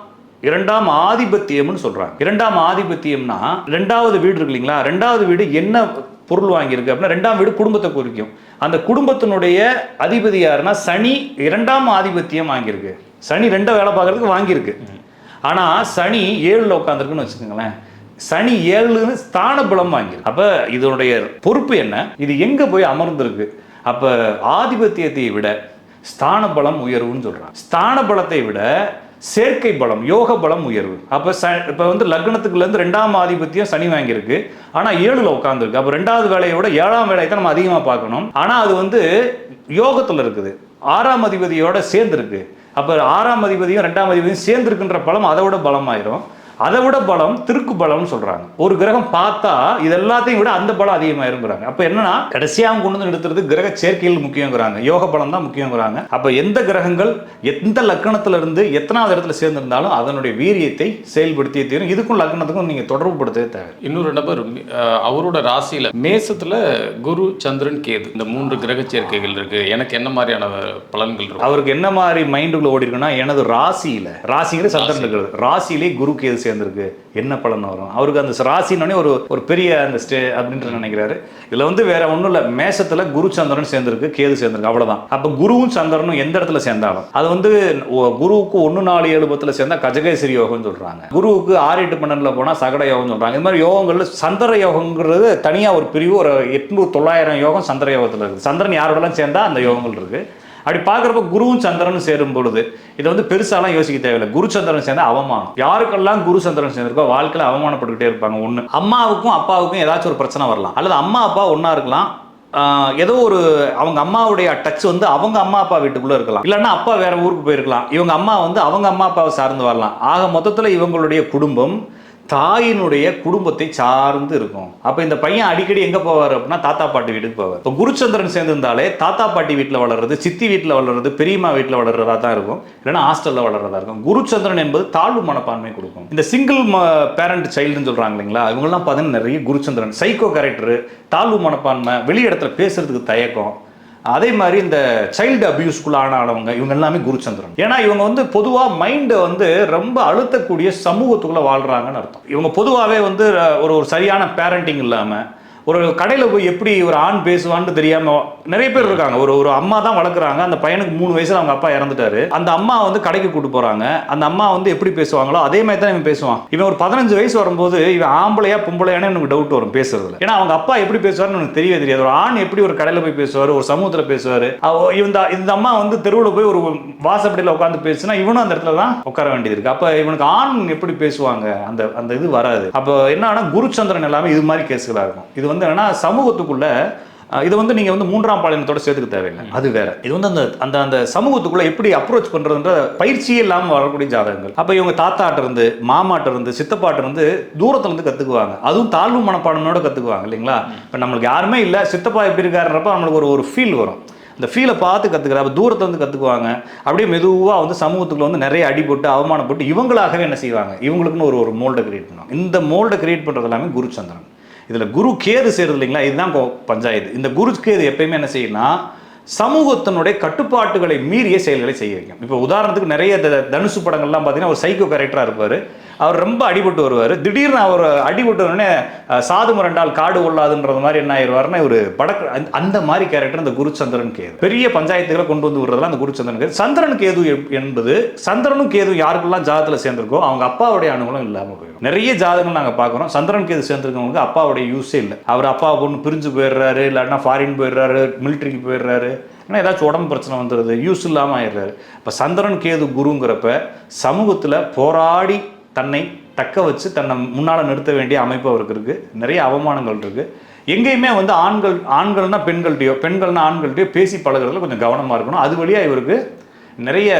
இரண்டாம் ஆதிபத்தியம்னு சொல்கிறாங்க இரண்டாம் ஆதிபத்தியம்னா ரெண்டாவது வீடு இருக்கு இல்லைங்களா? ரெண்டாவது வீடு என்ன பொருள் வாங்கியிருக்கு அப்படின்னா ரெண்டாம் வீடு குடும்பத்தை குறிக்கும். அந்த குடும்பத்தினுடைய அதிபதி யாருன்னா சனி இரண்டாம் ஆதிபத்தியம் வாங்கியிருக்கு. சனி ரெண்டை வேலை பார்க்கறதுக்கு வாங்கியிருக்கு. ஆனால் சனி ஏழில் உட்காந்துருக்குன்னு வச்சுக்கோங்களேன். சனி ஏழுன்னு ஸ்தான பலம் வாங்கியிருக்கு. அப்ப இதனுடைய பொறுப்பு என்ன? இது எங்க போய் அமர்ந்திருக்கு? அப்ப ஆதிபத்தியத்தை விட ஸ்தான பலம் உயர்வுன்னு சொல்றாங்க. ஸ்தான பலத்தை விட சேர்க்கை பலம் யோக பலம் உயர்வு. அப்போ ச இப்போ வந்து லக்னத்துக்குள்ள இருந்து ரெண்டாம் ஆதிபத்தியம் சனி வாங்கியிருக்கு. ஆனால் ஏழில் உட்காந்துருக்கு அப்போ ரெண்டாவது வேலையை விட ஏழாம் வேலையை தான் நம்ம அதிகமாக பார்க்கணும். ஆனால் அது வந்து யோகத்தில் இருக்குது. ஆறாம் அதிபதியோட சேர்ந்துருக்கு. அப்போ ஆறாம் அதிபதியும் ரெண்டாம் அதிபதியும் சேர்ந்துருக்குன்ற பலம் அதை விட பலமாயிரும். அதை விட பலம் திருக்கு பலம்னு சொல்றாங்க. ஒரு கிரகம் பார்த்தா இது எல்லாத்தையும் விட அந்த பலம் அதிகமாயிருங்கிறாங்க. அப்ப என்னன்னா கடைசியா அவங்க கொண்டு வந்து நிறுத்துறது கிரக சேர்க்கைகள் முக்கியங்கிறாங்க. யோக பலம் தான் முக்கியங்கிறாங்க. அப்ப எந்த கிரகங்கள் எந்த லக்கணத்துல இருந்து எத்தனாவது இடத்துல சேர்ந்திருந்தாலும் அதனுடைய வீரியத்தை செயல்படுத்தியே தீரும். இதுக்கும் லக்னத்துக்கும் நீங்க தொடர்பு படுத்தவே தேவை இன்னொரு நபர் அவரோட ராசியில மேசத்துல குரு சந்திரன் கேது இந்த மூன்று கிரக சேர்க்கைகள் இருக்கு. எனக்கு என்ன மாதிரியான பலன்கள் இருக்கும்? அவருக்கு என்ன மாதிரி மைண்டுக்குள்ள ஓடி இருக்குன்னா எனது ராசியில ராசிங்கிறது சந்திரன் இருக்கிறது. ராசியிலே குரு கேது சேர்ந்துருக்கு. என்ன பலன் வரும்? அவருக்கு அந்த ராசினோடனே ஒரு ஒரு பெரிய அந்த ஸ்டே அப்படின்ட்டு நினைக்கிறாரு. இதில் வந்து வேற ஒன்றும் இல்லை. மேசத்தில் குரு சந்திரன் சேர்ந்துருக்கு கேது சேர்ந்திருக்கு அவ்வளோதான் அப்போ குருவும் சந்திரனும் எந்த இடத்துல சேர்ந்தாலும் அது வந்து குருவுக்கு ஒன்று நாலு ஏழு பத்தில் சேர்ந்தா கஜகேசரி யோகம்னு சொல்கிறாங்க குருவுக்கு ஆறு எட்டு பன்னெண்டில் போனால் சகட யோகம்னு சொல்கிறாங்க இந்த மாதிரி யோகங்களில் சந்திர யோகங்கிறது தனியாக ஒரு பிரிவு ஒரு எட்நூறு தொள்ளாயிரம் யோகம் சந்திர யோகத்தில் இருக்குது சந்திரன் யாரோடலாம் சேர்ந்தா அந்த யோகங்கள் இருக்குது அப்படி பார்க்குறப்ப குருவும் சந்திரனும் சேரும் பொழுது இதை வந்து பெருசாலாம் யோசிக்க தேவையில்லை. குரு சந்திரன் சேர்ந்தா அவமானம். யாருக்கெல்லாம் குரு சந்திரன் சேர்ந்திருக்கோ வாழ்க்கையில் அவமானப்பட்டுக்கிட்டே இருப்பாங்க. ஒன்று அம்மாவுக்கும் அப்பாவுக்கும் ஏதாச்சும் ஒரு பிரச்சனை வரலாம். அல்லது அம்மா அப்பா ஒன்றா இருக்கலாம். ஏதோ ஒரு அவங்க அம்மாவுடைய டச் வந்து அவங்க அம்மா அப்பா வீட்டுக்குள்ளே இருக்கலாம். இல்லைன்னா அப்பா வேற ஊருக்கு போயிருக்கலாம். இவங்க அம்மா வந்து அவங்க அம்மா அப்பாவை சார்ந்து வரலாம். ஆக மொத்தத்தில் இவங்களுடைய குடும்பம் தாயினுடைய குடும்பத்தை சார்ந்து இருக்கும். அப்போ இந்த பையன் அடிக்கடி எங்கே போவார் அப்படின்னா தாத்தா பாட்டி வீட்டுக்கு போவார். இப்போ குருச்சந்திரன் சேர்ந்திருந்தாலே தாத்தா பாட்டி வீட்டில் வளர்றது சித்தி வீட்டில் வளர்றது பெரியம்மா வீட்டில் வளர்றதா தான் இருக்கும். இல்லைன்னா ஹாஸ்டலில் வளர்றதா இருக்கும். குருச்சந்திரன் என்பது தாழ்வு மனப்பான்மை கொடுக்கும். இந்த சிங்கிள் பேரண்ட் சைல்டுன்னு சொல்கிறாங்க இல்லைங்களா இவங்கெல்லாம் பார்த்தீங்கன்னா நிறைய குருச்சந்திரன். சைக்கோ கேரக்டர் தாழ்வு மனப்பான்மை வெளி இடத்துல பேசுறதுக்கு தயக்கம் அதே மாதிரி இந்த சைல்டு அபியூஸ்குள்ள ஆனவங்க இவங்க எல்லாமே குருச்சந்திரன். ஏன்னா இவங்க வந்து பொதுவாக மைண்டை வந்து ரொம்ப அழுத்தக்கூடிய சமூகத்துக்குள்ளே வாழ்கிறாங்கன்னு அர்த்தம். இவங்க பொதுவாகவே வந்து ஒரு ஒரு சரியான பேரண்டிங் இல்லாமல் ஒரு கடையில் போய் எப்படி ஒரு ஆண் பேசுவான்னு தெரியாமல் நிறைய பேர் இருக்காங்க. ஒரு ஒரு அம்மா தான் வளர்க்குறாங்க. அந்த பையனுக்கு மூணு வயசில் அவங்க அப்பா இறந்துட்டாரு. அந்த அம்மா வந்து கடைக்கு கூட்டு போகிறாங்க அந்த அம்மா வந்து எப்படி பேசுவாங்களோ அதே மாதிரி தான் இவன் பேசுவான். இவன் ஒரு பதினஞ்சு வயசு வரும்போது இவன் ஆம்பளையா பொம்பளையானே எனக்கு டவுட் வரும் பேசுறதுல. ஏன்னா அவங்க அப்பா எப்படி பேசுவாருன்னு எனக்கு தெரியவே தெரியாது. ஒரு ஆண் எப்படி ஒரு கடையில் போய் பேசுவார் ஒரு சமூகத்தில் பேசுவார். இந்த இந்த அம்மா வந்து தெருவில் போய் ஒரு வாசப்படியில் உட்காந்து பேசுனா இவனும் அந்த இடத்துல தான் உட்கார வேண்டியது இருக்கு. அப்போ இவனுக்கு ஆண் எப்படி பேசுவாங்க? அந்த அந்த இது வராது. அப்போ என்னன்னா குருச்சந்திரன் எல்லாமே இது மாதிரி கேஸ்களாக இருக்கும் இது வந்து என்னன்னா சமூகத்துக்குள்ள இது வந்து நீங்க வந்து மூன்றாம் பாலினத்தோட சேர்த்துக்க தேவையில்லை. அது வேற. இது வந்து அந்த அந்த அந்த சமூகத்துக்குள்ள எப்படி அப்ரோச் பண்றதுன்ற பயிற்சியே இல்லாமல் வரக்கூடிய ஜாதகங்கள். அப்ப இவங்க தாத்தாட்ட இருந்து மாமாட்ட இருந்து சித்தப்பாட்ட இருந்து தூரத்துல இருந்து கத்துக்குவாங்க. அதுவும் தாழ்வு மனப்பாடனோட கத்துக்குவாங்க இல்லைங்களா? இப்ப நம்மளுக்கு யாருமே இல்ல. சித்தப்பா எப்படி இருக்காருன்றப்ப நம்மளுக்கு ஒரு ஒரு ஃபீல் வரும். அந்த ஃபீலை பார்த்து கற்றுக்கிற அப்போ தூரத்துல இருந்து கற்றுக்குவாங்க அப்படியே மெதுவாக வந்து சமூகத்துக்குள்ள வந்து நிறைய அடிபட்டு அவமானப்பட்டு இவங்களாகவே என்ன செய்வாங்க? இவங்களுக்குன்னு ஒரு ஒரு மோல்டை கிரியேட் பண்ணுவாங்க. இந்த மோல்டை கிரியேட் பண்ணுறது எல்லாமே குருச்சந்திரன் இதில் குரு கேது சேருது இல்லைங்களா? இதுதான் பஞ்சாயத்து. இந்த குரு கேது எப்பயுமே என்ன செய்யும்னா சமூகத்தினுடைய கட்டுப்பாட்டுகளை மீறிய செயல்களை செய்ய வைக்கும். இப்போ உதாரணத்துக்கு நிறைய த- தனுசு படங்கள்லாம் பார்த்தீங்கன்னா ஒரு சைக்கோ கேரக்டராக இருப்பார். அவர் ரொம்ப அடிபட்டு வருவார். திடீர்னு அவர் அடிபட்டு உடனே சாது முரண்டால் காடு கொள்ளாதுன்றது மாதிரி என்ன ஆயிடுவார்னா ஒரு படக்கு அந்த- அந்த மாதிரி கேரக்டர் அந்த குருச்சந்திரன் கேது. பெரிய பஞ்சாயத்துகளை கொண்டு வந்து விடுறதுலாம் அந்த குருச்சந்திரன் கேது. சந்திரன் கேது எப்- என்பது சந்திரனும் கேது யாருக்கெல்லாம் ஜாதத்தில் சேர்ந்திருக்கோ அவங்க அப்பாவுடைய அனுகூலம் இல்லாமல் போயிடும். நிறைய ஜாதகங்கள் நாங்கள் பார்க்குறோம். சந்திரன் கேது சேர்ந்திருக்கவங்களுக்கு அப்பாவுடைய யூஸே இல்லை. அவர் அப்பா பொண்ணு பிரிஞ்சு போயிடுறாரு இல்லைன்னா ஃபாரின் போயிடுறாரு மிலிட்ரிக்கு போயிடுறாரு. ஏன்னா ஏதாச்சும் உடம்பு பிரச்சனை வந்துடுது யூஸ் இல்லாமல் ஆயிடுறாரு. இப்போ சந்திரன் கேது குருங்கிறப்ப சமூகத்தில் போராடி தன்னை தக்க வச்சு தன்னை முன்னால் நிறுத்த வேண்டிய அமைப்பு அவருக்கு இருக்குது நிறைய அவமானங்கள் இருக்குது எங்கேயுமே வந்து ஆண்கள் ஆண்கள்னா பெண்கள்கிட்டயோ பெண்கள்னா ஆண்கள்கிட்டயோ பேசி பழகுறதுல கொஞ்சம் கவனமாக இருக்கணும். அது வழியாக இவருக்கு நிறைய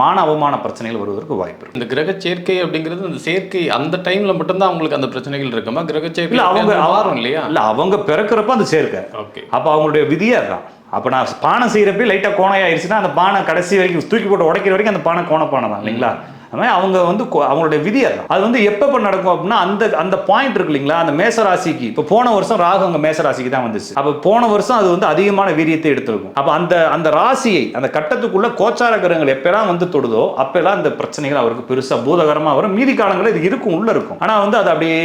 மான அவமான பிரச்சனைகள் வருவதற்கு வாய்ப்பு இருக்கு. இந்த கிரக சேர்க்கை அப்படிங்கிறது அந்த சேர்க்கை அந்த டைம்ல மட்டும்தான் அவங்களுக்கு அந்த பிரச்சனைகள் இருக்குமா? கிரக சேர்க்கை அவங்க மாறும் இல்லையா? இல்ல அவங்க பிறக்கிறப்ப அது சேர்க்க. ஓகே. அப்போ அவங்களுடைய விதியே அதுதான். அப்போ நான் பானை செய்கிறப்ப லைட்டாக கோணையாயிருச்சுன்னா அந்த பானை கடைசி வரைக்கும் தூக்கி போட்டு உடைக்கிற வரைக்கும் அந்த பானை கோண பானை தான் இல்லைங்களா? அது மாதிரி அவங்க வந்து அவங்களுடைய விதி அது. வந்து எப்போ நடக்கும் அப்படின்னா அந்த அந்த பாயிண்ட் இருக்கு இல்லைங்களா? அந்த மேசராசிக்கு. இப்போ போன வருஷம் ராகு அங்கே மேசராசிக்கு தான் வந்துச்சு. அப்போ போன வருஷம் அது வந்து அதிகமான வீரியத்தை எடுத்திருக்கும். அப்போ அந்த அந்த ராசியை அந்த கட்டத்துக்குள்ள கோச்சார கிரகங்கள் எப்பெல்லாம் வந்து தொடுதோ அப்பெல்லாம் அந்த பிரச்சனைகள் அவருக்கு பெருசாக பூதகரமாக வரும். மீதி காலங்களில் இது இருக்கும் உள்ள இருக்கும். ஆனால் வந்து அது அப்படியே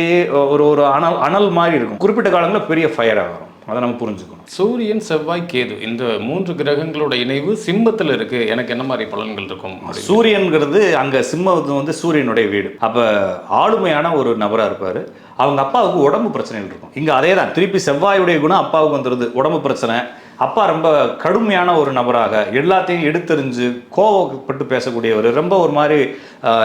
ஒரு ஒரு அனல் அனல் மாதிரி இருக்கும். குறிப்பிட்ட காலங்களில் பெரிய ஃபயராக வரும். அதை நம்ம புரிஞ்சுக்கணும். சூரியன் செவ்வாய் கேது இந்த மூன்று கிரகங்களோட இணைவு சிம்மத்துல இருக்கு. எனக்கு என்ன மாதிரி பலன்கள் இருக்கும். சூரியன்கிறது அங்க சிம்மத்து வந்து சூரியனுடைய வீடு. அப்ப ஆளுமையான ஒரு நபரா இருப்பாரு. அவங்க அப்பாவுக்கு உடம்பு பிரச்சனைகள் இருக்கும். இங்க அதே தான் திருப்பி செவ்வாயுடைய குணம் அப்பாவுக்கு வந்துருது. உடம்பு பிரச்சனை அப்பா ரொம்ப கடுமையான ஒரு நபராக எல்லாத்தையும் எடுத்தெறிஞ்சு கோவப்பட்டு பேசக்கூடியவர் ரொம்ப ஒரு மாதிரி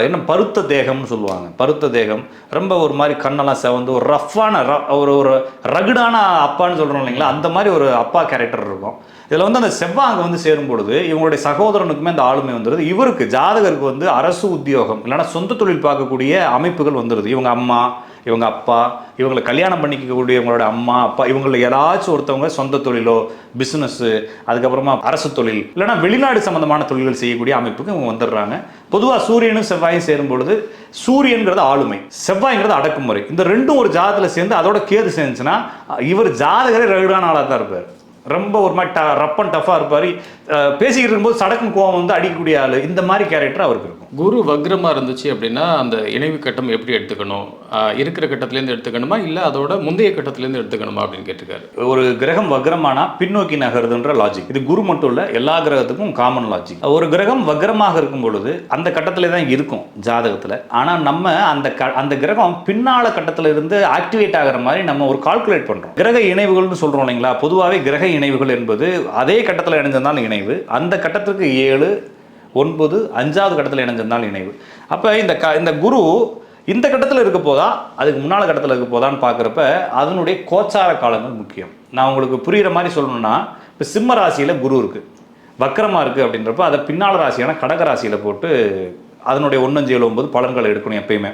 என்ன பருத்த தேகம்னு சொல்லுவாங்க. பருத்த தேகம். ரொம்ப ஒரு மாதிரி கண்ணெல்லாம் செவந்து ஒரு ரஃப்பான ஒரு ஒரு ரகுடான அப்பான்னு சொல்கிறோம் இல்லைங்களா? அந்த மாதிரி ஒரு அப்பா கேரக்டர் இருக்கும். இதில் வந்து அந்த செவ்வாங்க அங்கே வந்து சேரும் பொழுது இவங்களுடைய சகோதரனுக்குமே அந்த ஆளுமை வந்துடுது இவருக்கு ஜாதகருக்கு வந்து அரசு உத்தியோகம் இல்லைன்னா சொந்த தொழில் பார்க்கக்கூடிய அமைப்புகள் வந்துடுது இவங்க அம்மா இவங்க அப்பா இவங்களை கல்யாணம் பண்ணிக்கக்கூடிய இவங்களோட அம்மா அப்பா இவங்களை ஏதாச்சும் ஒருத்தவங்க சொந்த தொழிலோ பிஸ்னஸ்ஸு அதுக்கப்புறமா அரசு தொழில் இல்லைன்னா வெளிநாடு சம்மந்தமான தொழில்கள் செய்யக்கூடிய அமைப்புக்கு இவங்க வந்துடுறாங்க. பொதுவாக சூரியனும் செவ்வாயும் சேரும் பொழுது சூரியன்கிறது ஆளுமை செவ்வாய்ங்கிறது அடக்குமுறை. இந்த ரெண்டும் ஒரு ஜாதத்தில் சேர்ந்து அதோட கேது சேர்ந்துச்சுன்னா இவர் ஜாதகரே ரகுடான ஆளாக தான் இருப்பார். ரொம்ப ஒரு மாதிரி ட ரப் அண்ட் டஃபாக இருப்பார். பேசிக்கிட்டு இருக்கும்போது சடக்குன்னு கோவம் வந்து அடிக்கக்கூடிய ஆள். இந்த மாதிரி கேரக்டர் அவருக்கு இருக்கும். குரு வக்ரமா இருந்துச்சு அப்படின்னா அந்த இணைவு கட்டம் எப்படி எடுத்துக்கணும்? இருக்கிற கட்டத்திலேருந்து எடுத்துக்கணுமா? இல்ல அதோட முந்தைய கட்டத்திலேருந்து எடுத்துக்கணுமா அப்படின்னு கேட்டிருக்காரு. ஒரு கிரகம் வக்ரமானா பின்னோக்கி நகருதுன்ற லாஜிக் இது குரு மட்டும் இல்ல எல்லா கிரகத்துக்கும் காமன் லாஜிக் ஒரு கிரகம் வக்ரமாக இருக்கும் பொழுது அந்த கட்டத்திலே தான் இருக்கும் ஜாதகத்துல. ஆனா நம்ம அந்த க அந்த கிரகம் பின்னால கட்டத்துல இருந்து ஆக்டிவேட் ஆகிற மாதிரி நம்ம ஒரு கால்குலேட் பண்றோம். கிரக இணைவுகள்னு சொல்றோம் இல்லைங்களா? பொதுவாகவே கிரக இணைவுகள் என்பது அதே கட்டத்தில் இணைஞ்சிருந்தாலும் இணைவு அந்த கட்டத்திற்கு ஏழு ஒன்பது அஞ்சாவது கட்டத்தில் இணைஞ்சிருந்தாலும் இணைவு. அப்போ இந்த க இந்த குரு இந்த கட்டத்தில் இருக்க போதா அதுக்கு முன்னால் கட்டத்தில் இருக்க போதான்னு பார்க்குறப்ப அதனுடைய கோச்சார காலங்கள் முக்கியம். நான் உங்களுக்கு புரிகிற மாதிரி சொல்லணும்னா இப்போ சிம்ம ராசியில் குரு இருக்குது வக்கரமாக இருக்குது அப்படின்றப்ப அதை பின்னால் ராசியான கடக ராசியில் போட்டு அதனுடைய ஒன்றஞ்சு ஏழு ஒன்பது பலன்களை எடுக்கணும் எப்பயுமே.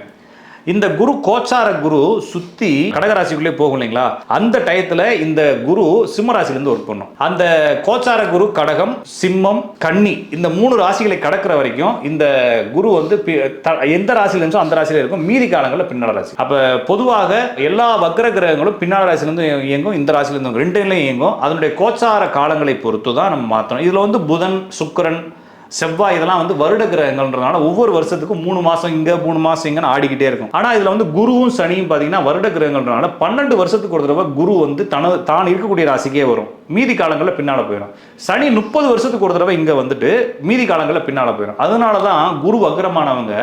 இந்த குரு கோச்சார குரு சுத்தி கடகராசிக்குள்ளே போகும் இல்லைங்களா? அந்த டயத்துல இந்த குரு சிம்ம ராசியிலேருந்து ஒர்க் பண்ணும். அந்த கோச்சார குரு கடகம் சிம்மம் கன்னி இந்த மூணு ராசிகளை கடக்கிற வரைக்கும் இந்த குரு வந்து த- எந்த ராசியில இருந்துச்சோ அந்த ராசியில இருக்கும். மீதி காலங்களில் பின்னாட ராசி. அப்ப பொதுவாக எல்லா வக்ர கிரகங்களும் பின்னால ராசியிலிருந்து இயங்கும் இந்த ராசியிலிருந்து இயங்கும். ரெண்டுலையும் இயங்கும். அதனுடைய கோச்சார காலங்களை பொறுத்து தான் நம்ம மாற்றணும் இதுல வந்து புதன் சுக்கரன் செவ்வாய் இதெல்லாம் வந்து வருட கிரகங்கள்ன்றனால ஒவ்வொரு வருஷத்துக்கும் மூணு மாசம் இங்க மூணு மாசம் இங்கன்னு ஆடிக்கிட்டே இருக்கும். ஆனா இதுல வந்து குருவும் சனியும் பாத்தீங்கன்னா வருட கிரகங்கள்ன்றனால பன்னெண்டு வருஷத்துக்கு ஒரு தடவை குரு வந்து தனது தான் இருக்கக்கூடிய ராசிக்கே வரும். மீதி காலங்களில் பின்னால போயிடும் சனி முப்பது வருஷத்துக்கு ஒரு தடவை இங்க வந்துட்டு மீதி காலங்களில் பின்னால போயிடும் அதனால தான் குரு அக்ரமானவங்க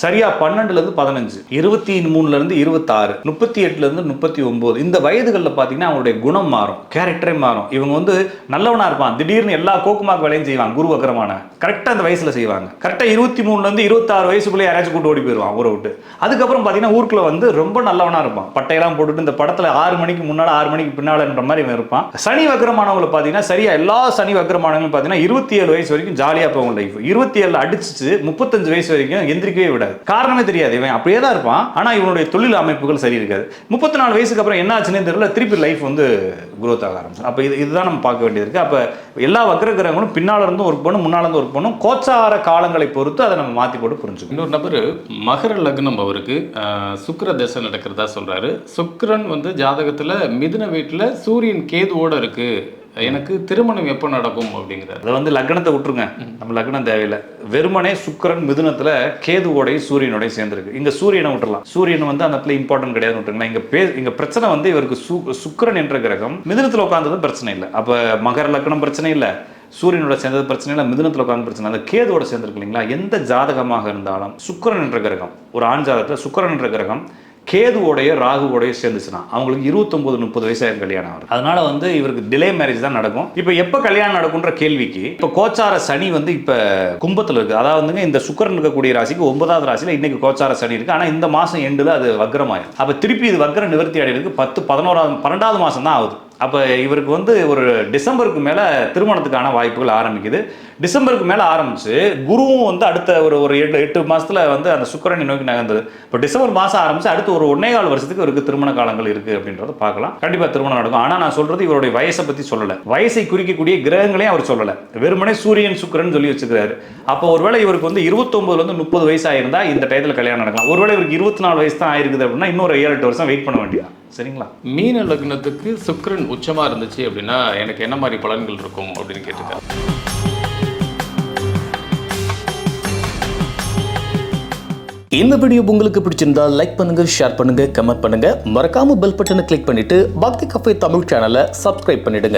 சரியா பன்னெண்டுல இருந்து பதினஞ்சு இருபத்தி மூணுல இருந்து இருபத்தாறு முப்பத்தி எட்டுல இருந்து முப்பத்தி ஒன்பது இந்த வயதுகளில் பார்த்தீங்கன்னா அவங்களுடைய குணம் மாறும் கேரக்டரே மாறும். இவங்க வந்து நல்லவனா இருப்பான் திடீர்னு எல்லா கோக்குமாக்கு வேலையும் செய்வான் குரு வக்கரமான கரெக்டாக அந்த வயசுல செய்வாங்க. கரெக்டாக இருபத்தி மூணுல இருந்து இருபத்தாறு வயசுக்குள்ளே யாராச்சும் கூட்டு ஓடி போயிடுவான் ஊரை விட்டு. அதுக்கப்புறம் பார்த்தீங்கன்னா ஊருக்குள்ள வந்து ரொம்ப நல்லவனா இருப்பான். பட்டையெல்லாம் போட்டுட்டு இந்த படத்துல ஆறு மணிக்கு முன்னால ஆறு மணிக்கு பின்னாலன்ற மாதிரி இவன் இருப்பான். சனி வக்கரமானவங்களை பார்த்தீங்கன்னா சரியா எல்லா சனி வக்கரமானவங்களும் பார்த்தீங்கன்னா இருபத்தி ஏழு வயசு வரைக்கும் ஜாலியாக போவாங்க லைஃப் இருபத்தி ஏழு அடிச்சு முப்பத்தஞ்சு வயசு வரைக்கும் எந்திரிக்கவே விட விடாது காரணமே தெரியாது. இவன் அப்படியே தான் இருப்பான். ஆனால் இவனுடைய தொழில் அமைப்புகள் சரி இருக்காது. முப்பத்தி நாலு வயசுக்கு அப்புறம் என்ன ஆச்சுன்னே தெரியல. திருப்பி லைஃப் வந்து குரோத் ஆக ஆரம்பிச்சு அப்போ இது இதுதான் நம்ம பார்க்க வேண்டியது இருக்குது அப்போ எல்லா வக்கர கிரகங்களும் இருந்தும் இருந்து ஒர்க் பண்ணும் முன்னால் இருந்து ஒர்க் பண்ணும். கோச்சார காலங்களை பொறுத்து அதை நம்ம மாற்றி போட்டு புரிஞ்சுக்கணும். இன்னொரு நபர் மகர லக்னம் அவருக்கு சுக்கர தசை நடக்கிறதா சொல்கிறாரு சுக்கரன் வந்து ஜாதகத்தில் மிதுன வீட்டில் சூரியன் கேதுவோடு இருக்குது எனக்கு திருமணம் எப்போ நடக்கும் அப்படிங்கிறார். அதை வந்து லக்னத்தை விட்டுருங்க. நம்ம லக்னம் தேவையில்லை. வெறுமனே சுக்கிரன் மிதுனத்தில் கேதுவோடையும் சூரியனோடையும் சேர்ந்துருக்கு. இங்கே சூரியனை விட்டுலாம் சூரியன் வந்து அந்த இடத்துல இம்பார்ட்டன்ட் கிடையாதுன்னு விட்டுருங்களா இங்கே பே இங்கே பிரச்சனை வந்து இவருக்கு சு சுக்கிரன் என்ற கிரகம் மிதுனத்தில் உட்கார்ந்ததும் பிரச்சனை இல்லை. அப்போ மகர லக்னம் பிரச்சனை இல்லை. சூரியனோட சேர்ந்தது பிரச்சனை இல்லை. மிதுனத்தில் உட்காந்து பிரச்சனை அந்த கேதுவோட சேர்ந்துருக்கு இல்லைங்களா? எந்த ஜாதகமாக இருந்தாலும் சுக்கரன் என்ற கிரகம் ஒரு ஆண் ஜாதகத்தில் சுக்கிரன் என்ற கிரகம் கேதுவோடைய ராகுவோடைய சேர்ந்துச்சுன்னா அவங்களுக்கு இருபத்தொம்பது முப்பது வயசாயிரம் கல்யாணம் ஆகுது. அதனால வந்து இவருக்கு டிலே மேரேஜ் தான் நடக்கும். இப்போ எப்போ கல்யாணம் நடக்கும்ன்ற கேள்விக்கு இப்போ கோச்சார சனி வந்து இப்போ கும்பத்தில் இருக்கு. அதாவது வந்துங்க இந்த சுக்கரன் இருக்கக்கூடிய ராசிக்கு ஒன்பதாவது ராசியில் இன்னைக்கு கோச்சார சனி இருக்கு. ஆனால் இந்த மாதம் எண்டில் அது வக்ரமாயிரும். அப்போ திருப்பி இது வக்ர நிவர்த்தி அடைகிறதுக்கு பத்து பதினோராவது பன்னெண்டாவது மாதம் தான் ஆகுது. அப்போ இவருக்கு வந்து ஒரு டிசம்பருக்கு மேலே திருமணத்துக்கான வாய்ப்புகள் ஆரம்பிக்குது. டிசம்பருக்கு மேலே ஆரம்பிச்சு குருவும் வந்து அடுத்த ஒரு ஒரு எட்டு எட்டு மாதத்தில் வந்து அந்த சுக்கரனை நோக்கி நகர்ந்தது. இப்போ டிசம்பர் மாதம் ஆரம்பிச்சு அடுத்து ஒரு ஒன்னே கால் வருஷத்துக்கு இவருக்கு திருமண காலங்கள் இருக்குது அப்படின்றத பார்க்கலாம். கண்டிப்பாக திருமணம் நடக்கும். ஆனால் நான் சொல்கிறது இவருடைய வயசை பற்றி சொல்லலை. வயசை குறிக்கக்கூடிய கிரகங்களையும் அவர் சொல்லலை. வெறுமனே சூரியன் சுக்கிரன் சொல்லி வச்சுக்கிறாரு. அப்போ ஒருவேளை இவருக்கு வந்து இருபத்தொம்பதுலேருந்து முப்பது வயசு ஆயிருந்தா இந்த டயத்தில் கல்யாணம் நடக்கலாம். ஒருவேளை இவருக்கு இருபத்தி நாலு வயசு தான் ஆயிருக்குது அப்படின்னா இன்னொரு ஏழு எட்டு வருஷம் வெயிட் பண்ண வேண்டியதான் சரிங்களா? மீன லக்னத்துக்கு சுக்கிரன் உச்சமா இருந்துச்சு அப்படின்னா எனக்கு என்ன மாதிரி பலன்கள் இருக்கும் அப்படின்னு கேட்டிருக்காரு இந்த வீடியோ உங்களுக்கு பிடிச்சிருந்தா லைக் பண்ணுங்க ஷேர் பண்ணுங்க கமெண்ட் பண்ணுங்க. மறக்காம பெல் பட்டனை கிளிக் பண்ணிட்டு பக்தி கஃபே தமிழ் சேனலை சப்ஸ்கிரைப் பண்ணிடுங்க.